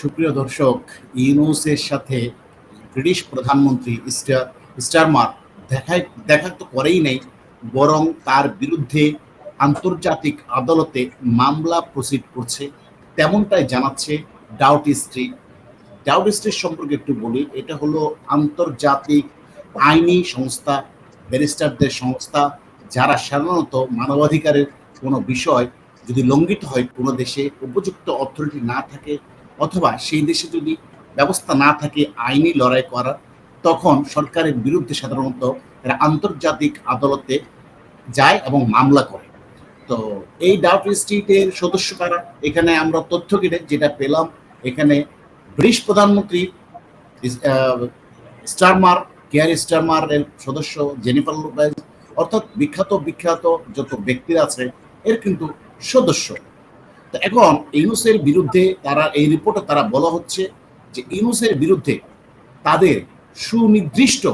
সুপ্রিয় দর্শক, ইউনুসের সাথে ব্রিটিশ প্রধানমন্ত্রী স্টার স্টারমার দেখা দেখা তো করেই নেই, বরং তার বিরুদ্ধে আন্তর্জাতিক আদালতে মামলা প্রসিড করছে। তেমনটাই জানাচ্ছে ডাউট স্ট্রিট ডাউট স্ট্রিট সম্পর্কে একটু বলি, এটা হলো আন্তর্জাতিক আইনি সংস্থা, ব্যারিস্টারদের সংস্থা, যারা সাধারণত মানবাধিকারের কোনো বিষয় যদি লঙ্ঘিত হয় কোনো দেশে, উপযুক্ত অথরিটি না থাকে অথবা সেই দেশে যদি ব্যবস্থা না থাকে আইনি লড়াই করার তখন সরকারের বিরুদ্ধে সাধারণত এরা আন্তর্জাতিক আদালতে যায় এবং মামলা করে। তো এই ডাউট স্ট্রিটের সদস্য কারা? এখানে আমরা তথ্য কেটে যেটা পেলাম, এখানে ব্রিটিশ প্রধানমন্ত্রী স্টারমার, কেয়ার স্টারমার এর সদস্য জেনিফার লোপেজ, অর্থাৎ বিখ্যাত বিখ্যাত যত ব্যক্তিরা আছে, এর কিন্তু সদস্য। তো এখন ইউনুসের বিরুদ্ধে তারা, এই রিপোর্টে তারা বলা হচ্ছে যে ইউনুসের বিরুদ্ধে তাদের সুনির্দিষ্ট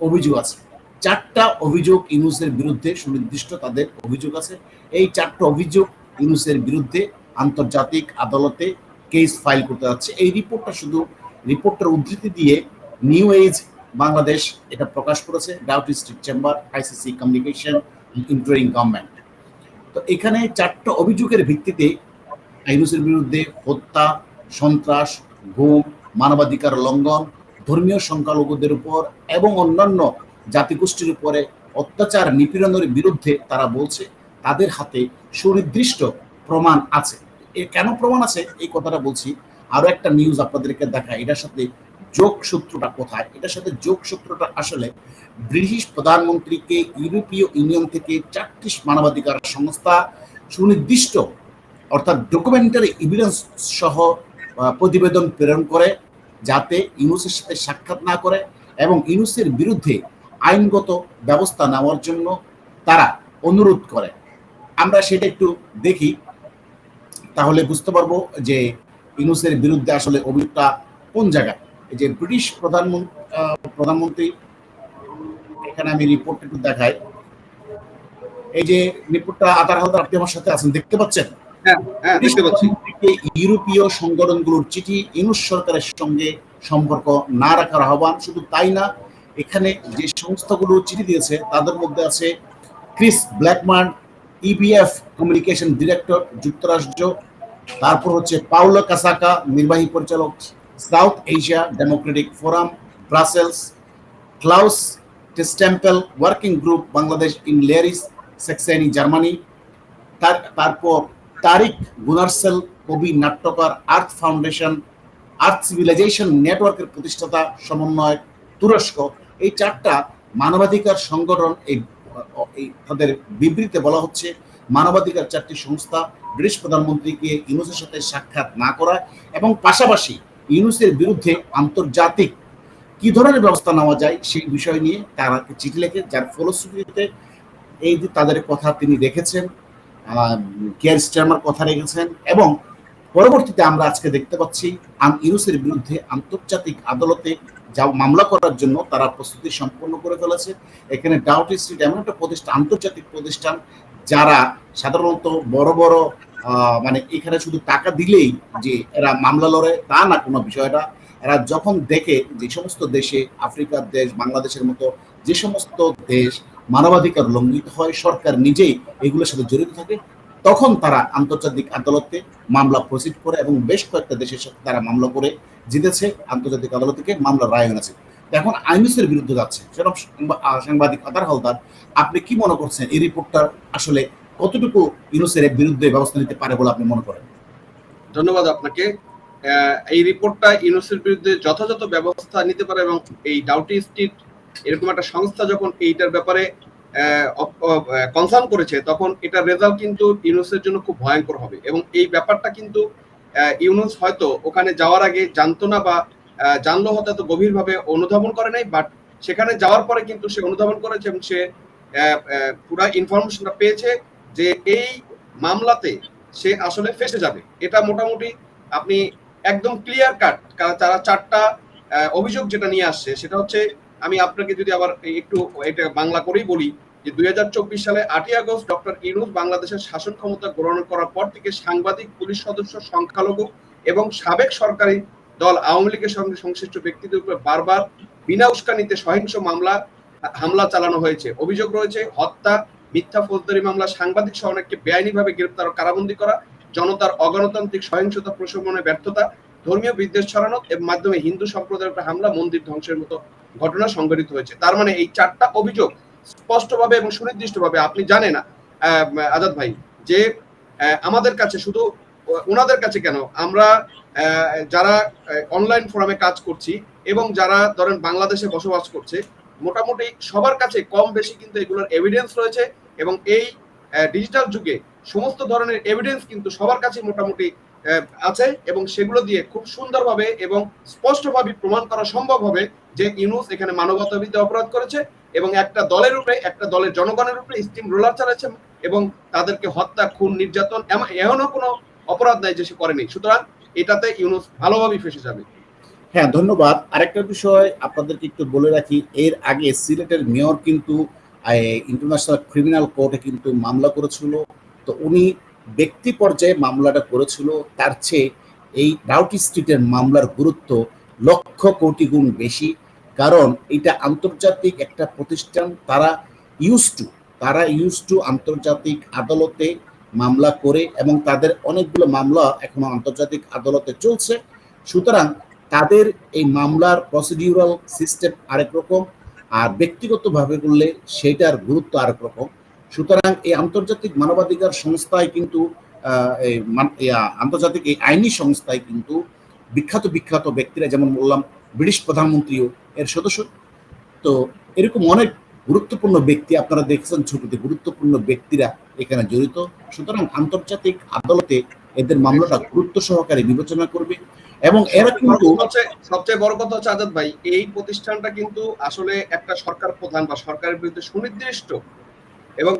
অভিযোগ আছে। চারটা অভিযোগ ইউনুসের বিরুদ্ধে, সুনির্দিষ্ট তাদের অভিযোগ আছে। এই চারটা অভিযোগ ইউনুসের বিরুদ্ধে আন্তর্জাতিক আদালতে কেস ফাইল করতে যাচ্ছে। এই রিপোর্টটা শুধু রিপোর্টের উদ্ধৃতি দিয়ে নিউ এজ বাংলাদেশ এটা প্রকাশ করেছে Doughty Street Chambers ICC communication interim government তো এখানে চারটা অভিযোগের ভিত্তিতে ইউনুসের বিরুদ্ধে হত্যা, সন্ত্রাস, গুম, মানবাধিকার লঙ্ঘন, ধর্মীয় সংখ্যালঘুদের উপর এবং অন্যান্য জাতিগোষ্ঠীর উপরে অত্যাচার নিপীড়নের বিরুদ্ধে তারা বলছে, তাদের হাতে সুনির্দিষ্ট প্রমাণ আছে। এ কেন প্রমাণ আছে? এই কথাটা বলছি। আরও একটা নিউজ আপনাদেরকে দেখা এটার সাথে যোগ সূত্রটা কোথায়? এটার সাথে যোগ সূত্রটা আসলে ব্রিটিশ প্রধানমন্ত্রীকে ইউরোপীয় ইউনিয়ন থেকে চারটি মানবাধিকার সংস্থা সুনির্দিষ্ট অর্থাৎ ডকুমেন্টারি এভিডেন্স সহ প্রতিবেদন প্রেরণ করে যাতে ইউনুসের সাথে সাক্ষাৎ না করে এবং ইউনুসের বিরুদ্ধে আইনগত ব্যবস্থা নেওয়ার জন্য তারা অনুরোধ করে। আমরা সেটা একটু দেখি। তাহলে বুঝতে পারব যে ইউনুসের বিরুদ্ধে আসলে অভিযোগটা কোন জায়গায়? যে ব্রিটিশ প্রধানমন্ত্রী প্রধানমন্ত্রী, এখানে আমি রিপোর্ট একটু দেখাই। এই যে রিপোর্টটা আধার হালদার আপনি আমার সাথে আছেন, দেখতে পাচ্ছেন? ইউরোপীয় সংগঠনগুলোর চিঠি ইউনুস সরকারের সঙ্গে সম্পর্ক না রাখার আহ্বান শুধু তাই না এখানে যে সংস্থাগুলো চিঠি দিয়েছে তাদের মধ্যে আছে Chris Blackman EBF communication director যুক্তরাষ্ট্র তারপর হচ্ছে পাউলো কাসাকা নির্বাহী পরিচালক South Asia Democratic Forum Brussels Klaus Testempel working group Bangladesh in Lower Saxony Germany তার তারপর তারিক গুনারসেল কবি, নাট্যকার, আর্থ ফাউন্ডেশন, আর্থ সিভিলাইজেশন নেটওয়ার্কের প্রতিষ্ঠাতা, সমন্বয়, তুরস্ক, এই চারটা মানবাধিকার সংগঠন এই তাদের বিবৃতিতে বলা হচ্ছে, মানবাধিকার চারটি সংস্থা ব্রিটিশ প্রধানমন্ত্রীকে ইউনুসের সাথে সাক্ষাৎ না করা এবং পাশাপাশি ইউনুসের বিরুদ্ধে আন্তর্জাতিক কি ধরনের ব্যবস্থা নেওয়া যায় সেই বিষয় নিয়ে তারা চিঠি লেখে, যার ফলশ্রুতিতে এই যে তাদের কথা তিনি রেখেছেন কেয়ার স্টারমার কথা রেখেছেন এবং পরবর্তীতে আমরা আজকে দেখতে পাচ্ছি আম ইউসের বিরুদ্ধে আন্তর্জাতিক আদালতে যা মামলা করার জন্য তারা প্রস্তুতি সম্পন্ন করে ফেলেছে। এখানে ডাউট স্ট্রিট এমন একটা প্রতিষ্ঠান, আন্তর্জাতিক প্রতিষ্ঠান, যারা সাধারণত বড় বড় মানে এখানে শুধু টাকা দিলেই যে এরা মামলা লড়ে তা না কোনো বিষয়টা। এরা যখন দেখে যে সমস্ত দেশে, আফ্রিকার দেশ, বাংলাদেশের মতো যে সমস্ত দেশ মানবাধিকার লঙ্ঘিত হয়, সরকার নিজেই এগুলোর সাথে জড়িত থাকে, তখন তারা আন্তর্জাতিক আদালতে মামলা প্রসিড করে এবং বেশ কয়েকটা দেশের সাথে তারা মামলা করে জিতেছে, আন্তর্জাতিক আদালত থেকে মামলা রায় এনেছে। এখন আইনুসের বিরুদ্ধে যাচ্ছে। সেরকম সাংবাদিক আদার হালদার, আপনি কি মনে করছেন এই রিপোর্টটা আসলে কতটুকু ইউনুসের বিরুদ্ধে ব্যবস্থা নিতে পারে বলে আপনি মনে করেন? ধন্যবাদ আপনাকে। এই রিপোর্টটা ইউনুসের বিরুদ্ধে যথাযথ ব্যবস্থা নিতে পারে এবং এই ডাউটি স্ট্রিট এরকম একটা সংস্থা যখন এইটার ব্যাপারে কনসার্ন করেছে, তখন এটার রেজাল্ট কিন্তু ইউনুসের জন্য খুব ভয়ঙ্কর হবে। এবং এই ব্যাপারটা কিন্তু ইউনুস হয়তো ওখানে যাওয়ার আগে জানতো না বা জানলো হয়তো এত গভীরভাবে অনুধাবন করে নাই বাট সেখানে যাওয়ার পরে কিন্তু সে অনুধাবন করেছে এবং সে পুরা ইনফরমেশনটা পেয়েছে যে এই মামলাতে সে আসলে ফেসে যাবে। এটা মোটামুটি আপনি একদম ক্লিয়ার কাট তারা চারটা অভিযোগ যেটা নিয়ে আসছে, সেটা হচ্ছে আমি আপনাকে যদি আবার একটু এটা বাংলা করেই বলি যে দুই সালে আটই আগস্ট ডক্টর ইনুস বাংলাদেশের শাসন ক্ষমতা গ্রহণ করার পর থেকে সাংবাদিক, পুলিশ সদস্য, সংখ্যালঘু এবং সাবেক সরকারি দল আওয়ামী লীগের সঙ্গে সংশ্লিষ্ট ব্যক্তিদের উপর বারবার বিনা উস্কানিতে সহিংস মামলা, হামলা চালানো হয়েছে। অভিযোগ রয়েছে, হত্যা, মিথ্যা ফৌজদারি মামলা, সাংবাদিক সহ অনেককে বেআইনিভাবে গ্রেপ্তার ও কারাবন্দী করা, জনতার অগণতান্ত্রিক সহিংসতা প্রশমনে ব্যর্থতা ধর্মীয় বিদ্বেষ ছড়ানো এর মাধ্যমে হিন্দু সম্প্রদায়ের উপর হামলা, মন্দির ধ্বংসের মতো ঘটনা সংঘটিত হয়েছে। তার মানে এই চারটা অভিযোগ স্পষ্টভাবে এবং সুনির্দিষ্টভাবে আপনি জানেন আজাদ ভাই, যে আমাদের কাছে শুধু, ওনাদের কাছে কেন? আমরা যারা অনলাইন ফোরামে কাজ করছি এবং যারা ধরেন বাংলাদেশে বসবাস করছে, মোটামুটি সবার কাছে কম বেশি কিন্তু এগুলোর এভিডেন্স রয়েছে এবং এই ডিজিটাল যুগে সমস্ত ধরনের এভিডেন্স কিন্তু সবার কাছে মোটামুটি আছে এবং সেগুলো দিয়ে খুব সুন্দরভাবে এবং স্পষ্টভাবে প্রমাণ করা সম্ভব হবে যে ইউনুস এখানে মানবতা বিরুদ্ধে অপরাধ করেছে এবং একটা দলের উপরে, একটা দলের জনগণের উপরে স্টিম রোলার চালাচ্ছে এবং তাদেরকে হত্যা, খুন, নির্যাতন এমন এমনও কোনো অপরাধ নাই যে সে করেনি। সুতরাং এটাতে ইউনুস ভালোভাবেই ফেসে যাবে। হ্যাঁ ধন্যবাদ। আরেকটা বিষয় আপনাদেরকে একটু বলে রাখি, এর আগে সিলেটের মেয়র কিন্তু ইন্টারন্যাশনাল ক্রিমিনাল কোর্টে কিন্তু মামলা করেছিল। তো উনি ব্যক্তি পর্যায়ে মামলাটা করেছিল, তার চেয়ে এই ডাউটি স্ট্রিটের মামলার গুরুত্ব লক্ষ কোটি গুণ বেশি। কারণ এটা আন্তর্জাতিক একটা প্রতিষ্ঠান, তারা ইউজ টু তারা ইউজ টু আন্তর্জাতিক আদালতে মামলা করে এবং তাদের অনেকগুলো মামলা এখনও আন্তর্জাতিক আদালতে চলছে। সুতরাং তাদের এই মামলার প্রসিডিউরাল সিস্টেম আরেক রকম, আর ব্যক্তিগতভাবে করলে সেটার গুরুত্ব আরেক রকম। সুতরাং এই আন্তর্জাতিক মানবাধিকার সংস্থায় কিন্তু আন্তর্জাতিক এই আইনি সংস্থায় কিন্তু বিখ্যাত বিখ্যাত ব্যক্তিরা যেমন বললাম ব্রিটিশ প্রধানমন্ত্রীও এর সদস্য। তো এরকম অনেক গুরুত্বপূর্ণ ব্যক্তি আপনারা দেখছেন ছবিতে গুরুত্বপূর্ণ ব্যক্তিরা এখানে জড়িত। সুতরাং আন্তর্জাতিক আদালতে এদের মামলাটা গুরুত্ব সহকারে বিবেচনা করবে এবং এরা কিন্তু সবচেয়ে বড় কথা হচ্ছে আজাদ ভাই এই প্রতিষ্ঠানটা কিন্তু আসলে একটা সরকার প্রধান বা সরকারের বিরুদ্ধে সুনির্দিষ্ট এবং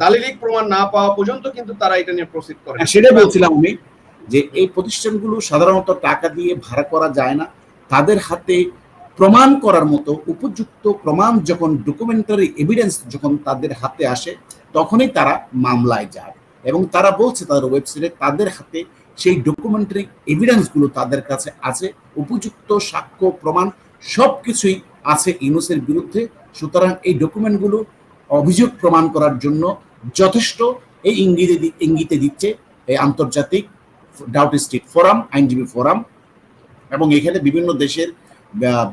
দালিলিক প্রমাণ না পাওয়া পর্যন্ত কিন্তু তারা এটা নিয়ে প্রসিড করে। সেটাই বলছিলাম আমি যে এই প্রতিষ্ঠানগুলো সাধারণত টাকা দিয়ে ভাড়া করা যায় না। তাদের হাতে প্রমাণ করার মতো উপযুক্ত প্রমাণ যখন ডকুমেন্টারি এভিডেন্স যখন তাদের হাতে আসে, তখনই তারা মামলায় যায়। এবং তারা বলছে তাদের ওয়েবসাইটে তাদের হাতে সেই ডকুমেন্টারি এভিডেন্সগুলো তাদের কাছে আছে, উপযুক্ত সাক্ষ্য, প্রমাণ সব কিছুই আছে ইউনুসের বিরুদ্ধে। সুতরাং এই ডকুমেন্টগুলো অভিযোগ প্রমাণ করার জন্য যথেষ্ট এই ইঙ্গিতে ইঙ্গিতে দিচ্ছে এই আন্তর্জাতিক ডাউট স্ট্রিট ফোরাম, আইনজীবী ফোরাম, এবং এখানে বিভিন্ন দেশের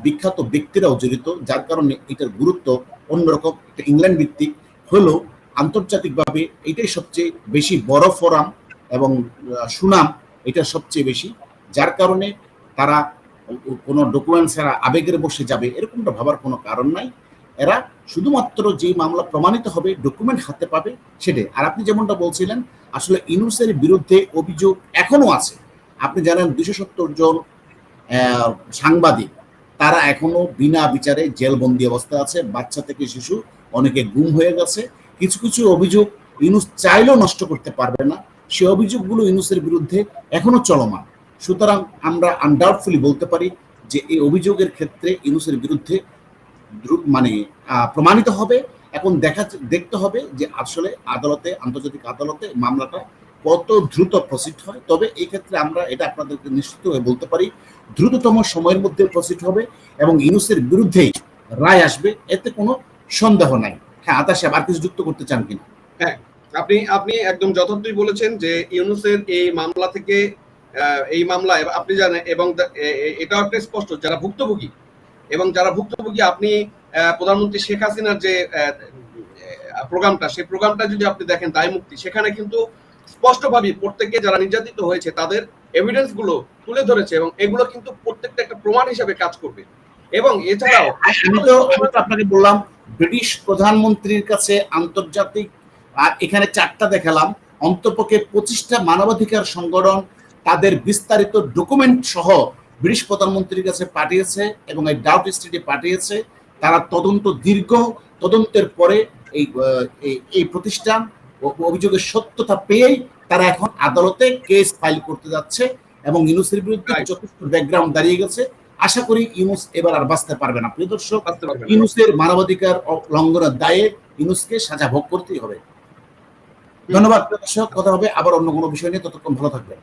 বিখ্যাত ব্যক্তিরাও জড়িত, যার কারণে এটার গুরুত্ব অন্যরকম। এটা ইংল্যান্ড ভিত্তিক। হলেও আন্তর্জাতিকভাবে এটাই সবচেয়ে বেশি বড় ফোরাম এবং সুনাম এটা সবচেয়ে বেশি, যার কারণে তারা কোনো ডকুমেন্টস ছাড়া আবেগের বসে যাবে, এরকমটা ভাবার কোনো কারণ নাই। এরা শুধুমাত্র যে মামলা প্রমাণিত হবে ডকুমেন্ট হাতে পাবে, সেটাই। আর আপনি যেমনটা বলছিলেন, আসলে ইনুসের বিরুদ্ধে অভিযোগ এখনও আছে। আপনি জানেন দুশো সত্তর জন সাংবাদিক, তারা এখনও বিনা বিচারে জেলবন্দি অবস্থায় আছে। বাচ্চা থেকে শিশু, অনেকে গুম হয়ে গেছে। কিছু কিছু অভিযোগ ইনুস চাইলেও নষ্ট করতে পারবে না। সে অভিযোগগুলো ইনুসের বিরুদ্ধে এখনও চলমান। সুতরাং আমরা আনডাউটফুলি বলতে পারি যে এই অভিযোগের ক্ষেত্রে ইনুসের বিরুদ্ধে মানে প্রমাণিত হবে। এখন দেখা দেখতে হবে যে আসলে আদালতে, আন্তর্জাতিক আদালতে মামলাটা কত দ্রুত প্রসিড হয়। তবে এই ক্ষেত্রে আমরা এটা আপনাদেরকে নিশ্চিত হয়ে বলতে পারি, দ্রুততম সময়ের মধ্যে প্রসিড হবে এবং ইউনুসের বিরুদ্ধেই রায় আসবে। এতে কোনো সন্দেহ নাই। হ্যাঁ আতা সাহেব, আর কিছু যুক্ত করতে চান কিনা? হ্যাঁ আপনি আপনি একদম যথার্থই বলেছেন যে ইউনুসের এই মামলা থেকে এই মামলা আপনি জানেন, এবং এটাও একটা স্পষ্ট, যারা ভুক্তভোগী এবং যারা ভুক্তভোগী, আপনি প্রধানমন্ত্রী শেখ হাসিনার যে প্রোগ্রামটা, সেই প্রোগ্রামটা যদি আপনি দেখেন, দায় মুক্তি, সেখানে কিন্তু স্পষ্টভাবে প্রত্যেকে যারা নির্যাতিত হয়েছে, তাদের এভিডেন্সগুলো তুলে ধরেছে এবং এগুলো কিন্তু প্রত্যেকটা একটা প্রমাণ হিসাবে কাজ করবে। এবং এছাড়াও আমি তো আপনাকে বললাম, ব্রিটিশ প্রধানমন্ত্রীর কাছে আন্তর্জাতিক আর এখানে চারটা দেখালাম, অন্তপক্ষে পঁচিশটা মানবাধিকার সংগঠন, তাদের বিস্তারিত ডকুমেন্ট সহ ব্রিটিশ প্রধানমন্ত্রীর কাছে পাঠিয়েছে এবং এই ডাউট স্ট্রিটে পাঠিয়েছে তারা তদন্ত দীর্ঘ তদন্তের পরে এই এই- প্রতিষ্ঠান অভিযোগের সত্যতা পেয়েই তারা এখন আদালতে কেস ফাইল করতে যাচ্ছে এবং ইউনুসের বিরুদ্ধে যথেষ্ট ব্যাকগ্রাউন্ড দাঁড়িয়ে গেছে। আশা করি ইউনুস এবার আর বাঁচতে পারবে না। প্রিয় দর্শক। ইউনুসের মানবাধিকার লঙ্ঘনের দায়ে ইউনুসকে সাজা ভোগ করতেই হবে। ধন্যবাদ প্রিয় দর্শক। কথা হবে আবার অন্য কোনো বিষয় নিয়ে। ততক্ষণ ভালো থাকবেন।